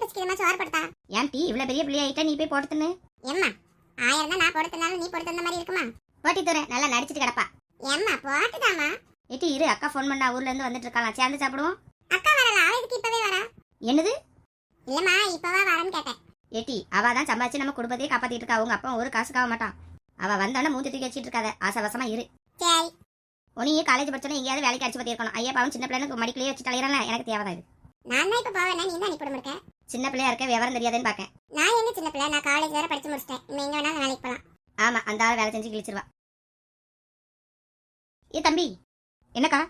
பசிக்குதுமா சோறு போடுதா ஏன் டீ இவ்வளவு பெரிய பிள்ளையா ஆயிட்டா? நீ போய் போட்டு தின்னு எம்மா ஆயிரம் தான் நான் போடுத்தனாலும் நீ போட்டு தந்த மாதிரி இருக்குமா? போட்டி தரேன். நல்லா நடிச்சிட்டு கிடப்பா. எம்மா போட்டுதாம்மா. ஏட்டி இரு அக்கா ஃபோன் பண்ணா ஊர்ல இருந்து வந்துட்டு இருக்கலாம் சேர்ந்து சாப்பிடுவோம். அக்கா வரல? அவ இதுக்கு இப்பவே வரா? என்னது? இல்லம்மா இப்பவா வரேன்னு கேட்டேன். ஏட்டி அவ தான் சம்பாதிச்சு நம்ம குடும்பத்தையே காப்பாத்திட்டு இருக்கா. அவங்க அப்பா ஒரு காசுக்காக மாட்டான். அவ வந்தானே மூஞ்சி தூக்கி வச்சிட்டு இருக்காத. ஆசவசமா இரு. சரி. உனியே காலேஜ் படிச்சோன்னா எங்கேயாவது வேலைக்கு அடிச்சு பத்தி இருக்கணும். ஐயா பாவம் சின்ன பிள்ளைனுக்கு மடிக்கலையே வச்சு தலையிறல எனக்கு தேவைதான் இது. நான் தான் இப்ப போவேன்னா நீ தான் இருக்க. சின்ன பிள்ளையா இருக்க விவரம் தெரியாதுன்னு பாக்கேன் நான் எங்க சின்ன பிள்ளை? நான் காலேஜ் வேற படிச்சு முடிச்சிட்டேன். இனிமே எங்க வேணாலும் வேலைக்கு போலாம். ஆமா அந்த ஆள் வேலை செஞ்சு கிழிச்சிருவா. ஏ தம்பி. என்னக்கா?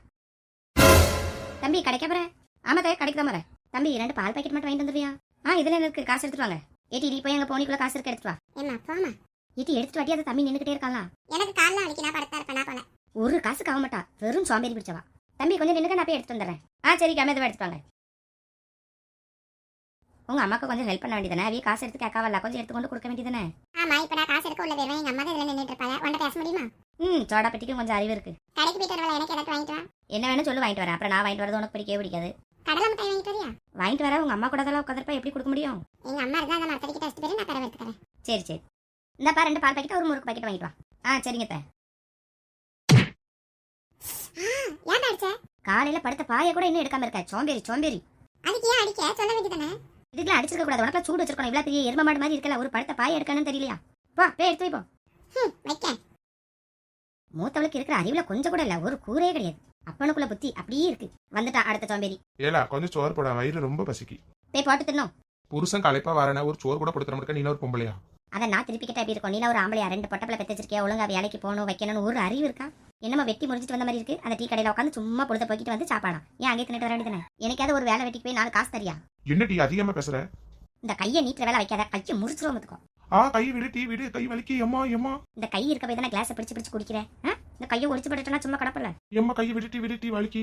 தம்பி கடைக்க போற? ஆமா தே கடைக்கு போறேன். தம்பி ரெண்டு பால் பாக்கெட் மட்டும் வாங்கிட்டு வந்துருவியா ஆ இதுல என்ன இருக்கு? காசு எடுத்துட்டு வாங்க. ஏட்டி நீ போய் எங்க போனிக்குள்ள காசு இருக்கு எடுத்துட்டு வா. ஏம்மா போமா ஏட்டி எடுத்துட்டு வாட்டி அதை தம்பி நின்னுக்கிட்டே இருக்காளா எனக்கு காலைல வலிக்கு நான் படுத்தா இருப்பேன் நான் போல. ஒரு காசுக்கு ஆக மாட்டா வெறும் சோம்பேறி பிடிச்சவா. தம்பி கொஞ்சம் நின்னுக்க நான் போய் எடுத்துட்டு வந்துடுறேன். ஆ சரி கம்மியாக எடுத்துட்டு வாங்க. உங்க அம்மாக்கு கொஞ்சம் ஹெல்ப் பண்ண வேண்டியதானே அவைய காசு எடுத்து கேட்காவல்ல கொஞ்சம் எடுத்து கொண்டு கொடுக்க வேண்டியதானே ஆமா இப்ப நான் காசு எடுக்க உள்ள வருவேன் எங்க அம்மா தான் இதுல நின்னுட்டு இருப்பாங்க. உன்கிட்ட பேச முடியுமா? ம் சோடா பெட்டிக்கும் கொஞ்சம் அறிவு இருக்கு. கடைக்கு போயிட்டு வரவள எனக்கு ஏதாச்சும் வாங்கிட்டு வா. என்ன வேணும் சொல்லு வாங்கிட்டு வரேன். அப்புறம் நான் வாங்கிட்டு வரது உனக்கு பிடிக்கவே பிடிக்காது. கடலை மிட்டாய் வாங்கிட்டு வரியா? வாங்கிட்டு வர உங்க அம்மா கூட அதெல்லாம் உட்காந்துருப்பா எப்படி கொடுக்க முடியும்? எங்க அம்மா இருந்தா அந்த மரத்தடிக்கிட்ட வச்சுட்டு போயிரு நான் தர எடுத்துக்கிறேன். சரி சரி. இந்தப்பா ரெண்டு பால் பாக்கெட் ஒரு முறுக்கு பாக்கெட் வாங்கிட்டு வா. ஆ சரிங்க அத்தை. ஏன் அடிச்ச? காலையில படுத்த பாய கூட இன்னும் எடுக்காம இருக்க. சோம்பேறி சோம்பேறி. அதுக்கு ஏன் அடிக்க? சொல்ல வேண்டியதானே இதுக்கெல்லாம் அடிச்சிருக்க கூடாது. உனக்கு சூடு வச்சிருக்கணும். இவ்வளவு பெரிய எரும மாடு மாதிரி இருக்கல. ஒரு படுத்த பாய எடுக்கணும்னு தெரியலையா? போ போய் எடுத்து வை போ ம் வைக்க மூத்தவளுக்கு இருக்கிற அறிவுல கொஞ்சம் கூட இல்ல. ஒரு கூரே கிடையாது. அப்பனுக்குள்ள புத்தி அப்படியே இருக்கு. வந்துட்டான் அடுத்த சோம்பேறி. ஏலா கொஞ்சம் சோறு போட. வயிறு ரொம்ப பசிக்கு. போய் போட்டு தின்னோம். புருஷன் களைப்பா வரேன ஒரு சோறு கூட கொடுத்துட முடிக்க நீ ஒரு பொம்பளையா? அதை நான் திருப்பி கிட்ட எப்படி இருக்கும்? நீ ஒரு ஆம்பளையா? ரெண்டு பொட்டப்பில பெத்து வச்சிருக்கியா? ஒழுங்கா வேலைக்கு போகணும் வைக்கணும்னு ஒரு அறிவு இருக்கா? என்னமா வெட்டி முடிஞ்சிட்டு வந்த மாதிரி இருக்கு. அந்த டீ கடையில உட்காந்து சும்மா பொழுத போய்கிட்டு வந்து சாப்பாடா. ஏன் அங்கே தின்னுட்டு வர வேண்டியதானே எனக்காவது ஒரு வேலை வெட்டிக்கு போய் நாலு காசு தரியா? என்ன டீ அதிகமா பேசுற? இந்த கையை நீட்டுற வேலை வைக்காத கையை முறிச்சிரும் வந்துக்கோ ஆ கை விடு டீ விடு கை வலிக்கு எம்மா எம்மா. இந்த கை இருக்க போய் தானே கிளாஸை பிடிச்சு பிடிச்சு குடிக்கிறேன்? இந்த கையை ஒடிச்சு போட்டுட்டா சும்மா கிடப்பல எம்மா கை விடு டீ விடு டீ வலிக்கு.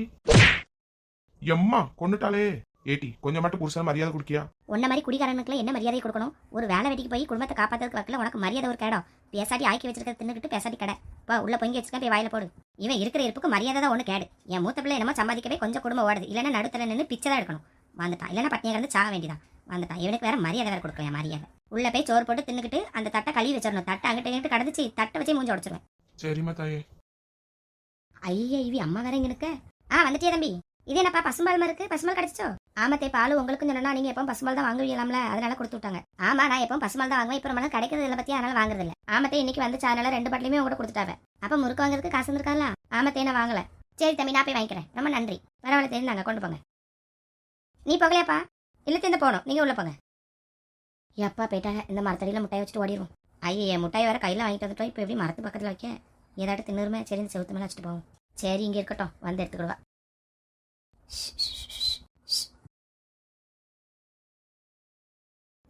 எம்மா கொண்டுட்டாலே ஏட்டி கொஞ்சம் மட்டும் புருஷன் மரியாதை குடுக்கியா? உன்ன மாதிரி குடிகாரனுக்குலாம் என்ன மரியாதை கொடுக்கணும்? ஒரு வேலை வெட்டிக்கு போய் குடும்பத்தை காப்பாத்துறதுக்கு வரல உனக்கு மரியாதை ஒரு கேடம். பேசாட்டி ஆக்கி வச்சிருக்க தின்னுக்கிட்டு பேசாட்டி கடை. வா உள்ள பொங்கி வச்சுக்க போய் வாயில போடு. இவன் இருக்கிற இருப்புக்கு மரியாதை தான் ஒன்று கேடு என் மூத்த பிள்ளை என்னமோ சம்பாதிக்கவே கொஞ்சம் குடும்பம் ஓடுது. இல்லைன்னா நடுத்தர நின்று பிச்சை தான் எடுக்கணும். வந்துட்டான். இல்லைன்னா பட்டினியை கிடந்து சாக வேண்டியதான் வந்துட்டான். இவனுக்கு வேற மரியாதை வேற கொடுக்கல மரியாதை. உள்ள போய் சோறு போட்டு தின்னுக்கிட்டு அந்த தட்டை கழுவி வச்சிடணும். தட்டை அங்கிட்ட இங்கிட்டு கடந்துச்சு தட்டை வச்சே மூஞ்சி உடச்சிருவேன். சரிம்மா தாயே. ஐயா இவி அம்மா வேற இங்க இருக்க ஆ வந்துட்டியா தம்பி. இது என்னப்பா பசும்பால் இருக்கு? பசும்பால் கிடைச்சோ ஆமத்தே பால் உங்களுக்கும் சொன்னா நீங்க எப்பவும் பசும்பால் தான் வாங்குவீங்களாம்ல அதனால கொடுத்து விட்டாங்க. ஆமா நான் எப்பவும் பசும்பால் தான் வாங்குவேன். இப்ப நம்ம கிடைக்கிறது இல்லை பத்தி அதனால வாங்குறது இல்ல ஆமத்தே இன்னைக்கு வந்துச்சு அதனால ரெண்டு பாட்டிலுமே உங்கள்கிட்ட கொடுத்துட்டாவ அப்ப முறுக்கு வாங்குறதுக்கு காசு இருந்திருக்கால ஆமத்தே நான் வாங்கல. சரி தம்பி நான் போய் வாங்கிக்கிறேன். ரொம்ப நன்றி. பரவாயில்ல தெரிந்தாங்க கொண்டு போங்க. நீ போகலையாப்பா? இல்லை சேர்ந்து போகணும். நீங்கள் உள்ள போங்க. எப்பா போயிட்டாங்க. இந்த மரத்தடியில் முட்டாய் வச்சுட்டு ஓடிடுவோம் ஐயே முட்டாய் வேற கையில் வாங்கிட்டு வந்துட்டோம் இப்போ எப்படி மரத்து பக்கத்தில் வைக்க? ஏதாட்டு தின்னுருமே சரி இந்த செவுத்து மேலே வச்சுட்டு போவோம். சரி இங்கே இருக்கட்டும். வந்து எடுத்துக்கிடுவா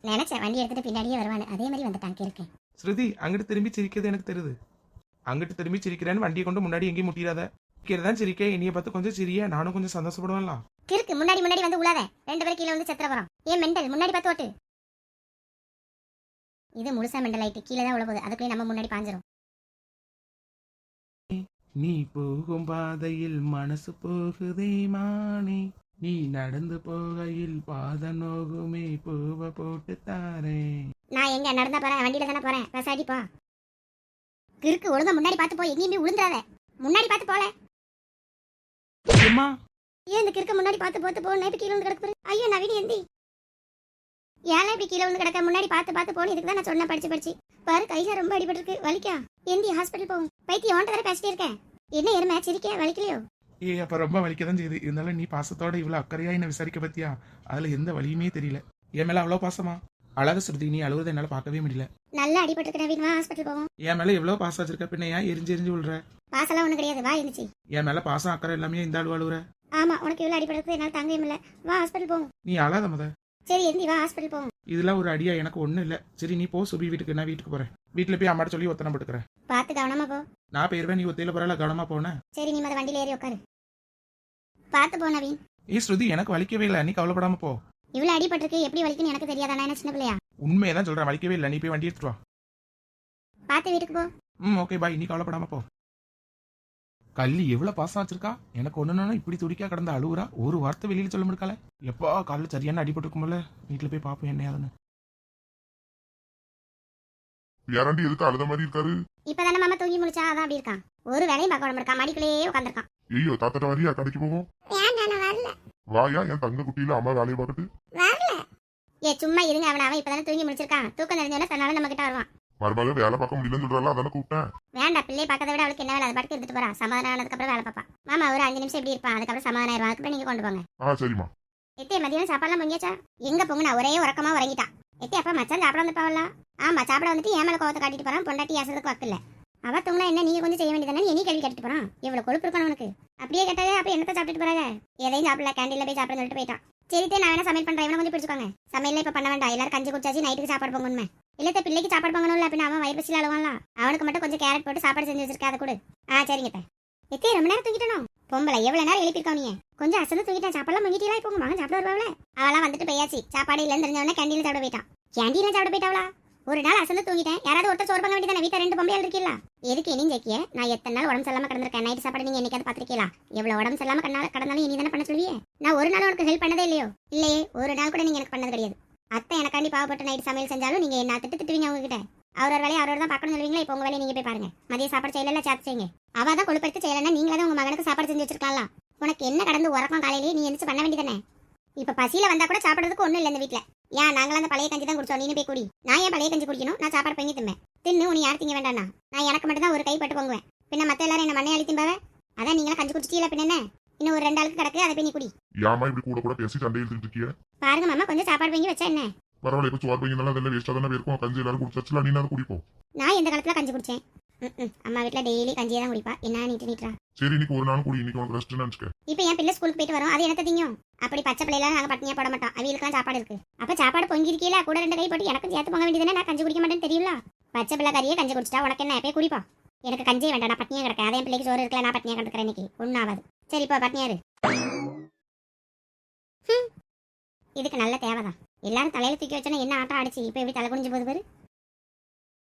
நினைச்சேன் வண்டி எடுத்துட்டு பின்னாடியே வருவானு அதே மாதிரி வந்துட்டாங்க இருக்கேன் ஸ்ருதி அங்கிட்டு திரும்பி சிரிக்கிறது எனக்கு தெரியுது. அங்கிட்டு திரும்பி சிரிக்கிறேன்னு வண்டியை கொண்டு முன்னாடி எங்கேயும் முட்டிடாத. தான் சிரிக்க என்னைய பார்த்து கொஞ்சம் சிரியா. நானும் கொஞ்சம் சந்தோஷப்படுவேன்லாம் கிறுக்கு முன்னாடி முன்னாடி வந்து உழாத. ரெண்டு பேரும் கீழே வந்து செத்துற போறோம். ஏன் மெண்டல்? முன்னாடி பார்த்து ஓட்டு. இது முழுசா மெண்டல் ஆயிட்டு கீழே தான் உள்ள போகுது அதுக்குள்ளே நம்ம முன்னாடி பாஞ்சிரும். நீ போகும் பாதையில் மனசு போகுதே மானே. நீ நடந்து போகையில் பாத நோகுமே. பூவை போட்டு தாரேன் நான் எங்க? நடந்தா போறேன். வண்டியில தானே போறேன். பேசாடி போ. கிறுக்கு ஒழுங்கா முன்னாடி பார்த்து போ. எங்கேயும் விழுந்துடாத முன்னாடி பார்த்து போல. அம்மா ஏன் இந்த கிறுக்க முன்னாடி பார்த்து பார்த்து போ இப்ப கீழே வந்து கிடக்கு பாரு. ஐயோ நவீன் எந்தி ஏன் இப்படி கீழே வந்து கிடக்க? முன்னாடி பார்த்து பார்த்து போன இதுக்கு தான் நான் சொன்னேன் படிச்சு படிச்சு. பாரு கையா ரொம்ப அடிபட்டிருக்கு. வலிக்கா? எந்தி ஹாஸ்பிட்டல் போகும் பைத்தியம் ஓன்ட்ட வேற பேசிட்டே இருக்கேன். என்ன எருமை? சிரிக்க வலிக்கலையோ? ஏ அப்ப ரொம்ப வலிக்கதான் செய்யுது. இருந்தாலும் நீ பாசத்தோட இவ்வளவு அக்கறையா என்ன விசாரிக்க பத்தியா அதுல எந்த வலியுமே தெரியல. என் மேல அவ்வளவு பாசமா? அழகு ஸ்ருதி நீ அழுகுறத என்னால பார்க்கவே முடியல. நல்லா அடிபட்டிருக்கு நவீன் வா ஹாஸ்பிட்டல் போவோம். என் மேல எவ்வளவு பாசம் வச்சிருக்க பின்ன ஏன் எரிஞ்சு எரிஞ்சு விழுற பாசெல்லாம் ஒன்றும் கிடையாது வா இருந்துச்சு என் மேல பாசம் அக்கறை எல்லாமே இந்த ஆளு அழுகுற ஆமா உனக்கு இவ்வளோ அடிபடுறது என்னால் தாங்கவே முடியல. வா ஹாஸ்பிட்டல் போவோம். நீ அழாத முத. சரி எந்தி வா ஹாஸ்பிட்டல் போவோம். இதெல்லாம் ஒரு அடியா எனக்கு ஒண்ணும் இல்ல. சரி நீ போ சுபி வீட்டுக்கு நான் வீட்டுக்கு போறேன். வீட்டுல போய் அம்மாட்ட சொல்லி ஒத்தனை போட்டுக்கிறேன். பார்த்து கவனமா போ. நான் போயிருவேன் நீ ஒத்தையில போறல கவனமா போன சரி நீ மத வண்டியில ஏறி உட்காரு பார்த்து போ நவீன். ஏ ஸ்ருதி எனக்கு வலிக்கவே இல்லை நீ கவலைப்படாம போ. இவ்வளோ அடிபட்டிருக்கு எப்படி வலிக்குன்னு எனக்கு தெரியாதா நான் என்ன சின்ன பிள்ளையா? உண்மையதான் சொல்றேன் வலிக்கவே இல்லை நீ போய் வண்டி எடுத்துட்டு வா. பார்த்து வீட்டுக்கு போ. ம் ஓகே பாய் நீ கவலைப்படாம போ. கள்ளி எவ்வளவு பாசம் வச்சிருக்கா? எனக்கு ஒண்ணுனா இப்படி துடிக்கா கடந்த அழுவுறா? ஒரு வார்த்தை வெளியில சொல்ல முடியல. எப்பா காலில் சரியான அடிபட்டு இருக்கும்ல வீட்டுல போய் பாப்போம் என்ன ஏதுன்னு யாராண்டி எதுக்கு அழுத மாதிரி இருக்காரு? இப்பதானே மாமா தூங்கி முடிச்சா அதான் அப்படி இருக்கான். ஒரு வேலையும் பார்க்க விட இருக்கான் மடிக்குள்ளேயே உட்காந்துருக்கான் ஐயோ தாத்தட்ட வரியா கடைக்கு போவோம். நான் வரல. வாயா என் தங்க குட்டியில அம்மா வேலையை பார்த்துட்டு? வரல. ஏ சும்மா இருங்க அவன் அவன் இப்பதானே தூங்கி முடிச்சிருக்கான் தூக்கம் தெரிஞ்சவன தன்னால நம்ம கிட்ட வருவான். மருமக வேலை பார்க்க முடியலன்னு சொல்றாள் அதானே கூப்பிட்டேன். வேண்டாம் பிள்ளை பார்க்கறத விட அவளுக்கு என்ன வேலை? அதை பாட்டுக்கு எடுத்துட்டு போறா சமாதானம் ஆனதுக்கு அப்புறம் வேலை பார்ப்பா மாமா ஒரு அஞ்சு நிமிஷம் இப்படி இருப்பான். அதுக்கப்புறம் சமாதானம் ஆயிரும். அதுக்கப்புறம் நீங்க கொண்டு போங்க. ஆ சரிம்மா. எத்தே மதியானம் சாப்பாடுலாம் பொங்கியாச்சா? எங்க பொங்குனா? ஒரே உறக்கமா உறங்கிட்டான். எத்தே அப்பா மச்சான் சாப்பிட வந்துட்டாவல்ல ஆமா சாப்பிட வந்துட்டு ஏன் மேல கோவத்தை காட்டிட்டு போறான்? பொண்டாட்டி ஆசதுக்கு வக்கில்ல அவ தூங்கினா என்ன நீங்க கொஞ்சம் செய்ய வேண்டியதானே நீ கேள்வி கேட்டுட்டு போறான். இவ்வளவு கொழுப்பு இருக்கணும் உனக்கு. அப்படியே கேட்டாலே அப்ப என்னத்த சாப்பிட்டு போறாங்க? எதையும் சாப்பிடல கேண்டீன்ல போய் சாப்பிட சொல்லிட்டு போயிட்டான். சரி நான் வேணா சமையல் பண்றேன். இவனை கொஞ்சம் பிடிச்சுக்கோங்க. சமையல் இப்ப பண்ண வேண்டாம். எல்லாரும் கஞ்சி குடிச்சாச்சு நைட்டுக்கு சாப்பாடு பொங்கணுமே இல்லத்த பிள்ளைக்கு சாப்பாடு பொங்கணும்ல அப்படின்னு அவன் வயிறு பசியில் அழுவான்ல. அவனுக்கு மட்டும் கொஞ்சம் கேரட் போட்டு சாப்பாடு செஞ்சு வச்சிருக்கா அதை கொடு. ஆ சரிங்க அத்தை. எத்தே ரொம்ப நேரம் தூங்கிட்டனோ? பொம்பளை எவ்வளவு நேரம் எழுப்பிருக்கோம் நீங்க கொஞ்சம் அசந்து தூங்கிட்டேன் சாப்பாடுலாம் முங்கிட்டீங்களா இப்போ உங்க மகன் சாப்பிட வருவாங்களே அவெல்லாம் வந்துட்டு போயாச்சு. சாப்பாடு இல்லைன்னு தெரிஞ்சவனே கேண்டீன்ல சாப்பிட போயிட்டான். கேண்டீன்ல சாப்பிட போயிட்டாவளா? ஒரு நாள் அசந்து தூங்கிட்டேன். யாராவது ஒருத்தர் சோறு பண்ண வேண்டியதானே? வீட்டில் ரெண்டு பொம்பளைகள் இருக்கீங்களா எதுக்கு இனி ஜெக்கிய நான் எத்தனை நாள் உடம்பு சரியில்லாம கிடந்திருக்கேன். நைட் சாப்பாடு நீங்க என்னைக்காவது பார்த்திருக்கீங்களா எவ்வளவு உடம்பு சரியில்லாம கடனால கடந்தாலும் இனி தானே பண்ண சொல்லுவியே? நான் ஒரு நாள் உனக்கு ஹெல்ப் பண்ணதே இல்லையோ? இல்லையே ஒரு நாள் கூட நீங்க எனக்கு பண்ணது கிடையாது. அத்தை எனக்காண்டி பாவப்பட்டு நைட் சமையல் செஞ்சாலும் நீங்க என்ன திட்டு திட்டுவீங்க உங்ககிட்ட அவரோட வேலையை அவரோட தான் பார்க்கணும் சொல்லுவீங்களா? இப்போ உங்க வேலையை நீங்க போய் பாருங்க. மதிய சாப்பாடு செய்யல சேர்த்து செய்யுங்க. அவ தான் கொழுப்படுத்து செய்யலன்னா நீங்களே உங்க மகனுக்கு சாப்பாடு செஞ்சு வச்சிருக்கலாம் உனக்கு என்ன கடந்து உறக்கம் காலையிலேயே நீ எந்திரிச்சு பண்ண வேண்டியதானே இப்ப பசியில வந்தா கூட சாப்பிடுறதுக்கு ஒண்ணும் இல்லை இந்த வீட்ல. ஏன் நாங்களும் அந்த பழைய கஞ்சி தான் குடிச்சோம். நீனு போய் குடி. நான் ஏன் பழைய கஞ்சி குடிக்கணும்? நான் சாப்பாடு பொங்கி திம்பேன். தின்னு உனி யார் திங்க வேண்டாம்னா? நான் எனக்கு மட்டும் தான் ஒரு கை பட்டு பொங்குவேன். பின்ன மத்த எல்லாரும் என்ன மண்ணை அழி திம்பாவ? அதான் நீங்களா கஞ்சி குடிச்சிட்டீங்களா பின்ன என்ன? இன்னும் ஒரு ரெண்டு ஆளுக்கு கிடக்கு அதை போய் நீ குடி. ஏமா இப்படி கூட கூட பேசி சண்டை இழுத்துட்டு இருக்கிய? பாருங்க மாமா கொஞ்சம் சாப்பாடு பொங்கி வச்சா என்ன? பரவாயில்ல இப்ப சோறு பையன் அதெல்லாம் வேஸ்டா தானே இருக்கும். கஞ்சி எல்லாரும் குடிச்சாச்சுல நீ நேரம் குடிப்போம் நான் எந்த காலத்துல கஞ்சி குடிச்சேன். அம்மா வீட்ல டெய்லி கஞ்சியே தான் குடிப்பா. என்ன நீட்டு நீட்டுறா? சரி இன்னைக்கு ஒரு நாள் குடி. இன்னைக்கு உனக்கு நினைச்சுக்க. இப்போ என் பிள்ளை ஸ்கூலுக்கு போயிட்டு வரும். அது என்ன திங்கும்? அப்படி பச்சை பிள்ளைலாம் நாங்க பட்னியா போட மாட்டோம். அவங்களுக்குலாம் சாப்பாடு இருக்கு. அப்ப சாப்பாடு பொங்கி இருக்கீல கூட ரெண்டு கை போட்டு எனக்கும் சேர்த்து பொங்க வேண்டியதானே நான் கஞ்சி குடிக்க மாட்டேன்னு தெரியல பச்சை பிள்ளை கறியே கஞ்சி குடிச்சிட்டா உனக்கு என்ன? போய் குடிப்பா எனக்கு கஞ்சியே வேண்டாம். நான் பட்னியா கிடக்கேன் அதே பிள்ளைக்கு சோறு இருக்கல நான் பட்னியா கிடக்கிறேன் இன்னைக்கு. ஒன்றும் ஆகாது சரிப்பா பட்னியாரு ஹம். இதுக்கு நல்ல தேவைதான். எல்லாரும் தலையில தூக்கி வச்சோன்னா என்ன ஆட்டம் ஆடிச்சு? இப்போ எப்படி தலை குனிஞ்சு போகுது பாரு.